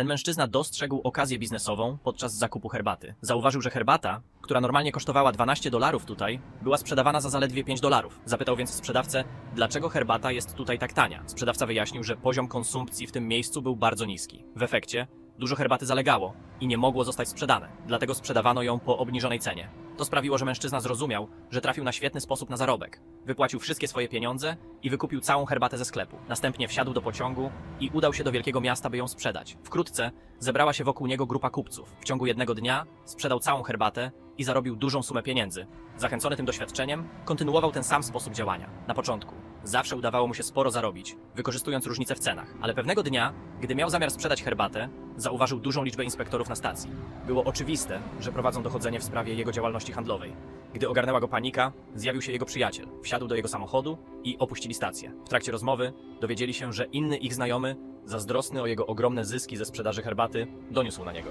Ten mężczyzna dostrzegł okazję biznesową podczas zakupu herbaty. Zauważył, że herbata, która normalnie kosztowała 12 dolarów tutaj, była sprzedawana za zaledwie 5 dolarów. Zapytał więc sprzedawcę, dlaczego herbata jest tutaj tak tania. Sprzedawca wyjaśnił, że poziom konsumpcji w tym miejscu był bardzo niski. W efekcie dużo herbaty zalegało i nie mogło zostać sprzedane, dlatego sprzedawano ją po obniżonej cenie. To sprawiło, że mężczyzna zrozumiał, że trafił na świetny sposób na zarobek. Wypłacił wszystkie swoje pieniądze i wykupił całą herbatę ze sklepu. Następnie wsiadł do pociągu i udał się do wielkiego miasta, by ją sprzedać. Wkrótce zebrała się wokół niego grupa kupców. W ciągu jednego dnia sprzedał całą herbatę i zarobił dużą sumę pieniędzy. Zachęcony tym doświadczeniem, kontynuował ten sam sposób działania. Na początku zawsze udawało mu się sporo zarobić, wykorzystując różnice w cenach, ale pewnego dnia, gdy miał zamiar sprzedać herbatę, zauważył dużą liczbę inspektorów na stacji. Było oczywiste, że prowadzą dochodzenie w sprawie jego działalności handlowej. Gdy ogarnęła go panika, zjawił się jego przyjaciel, wsiadł do jego samochodu i opuścili stację. W trakcie rozmowy dowiedzieli się, że inny ich znajomy, zazdrosny o jego ogromne zyski ze sprzedaży herbaty, doniósł na niego.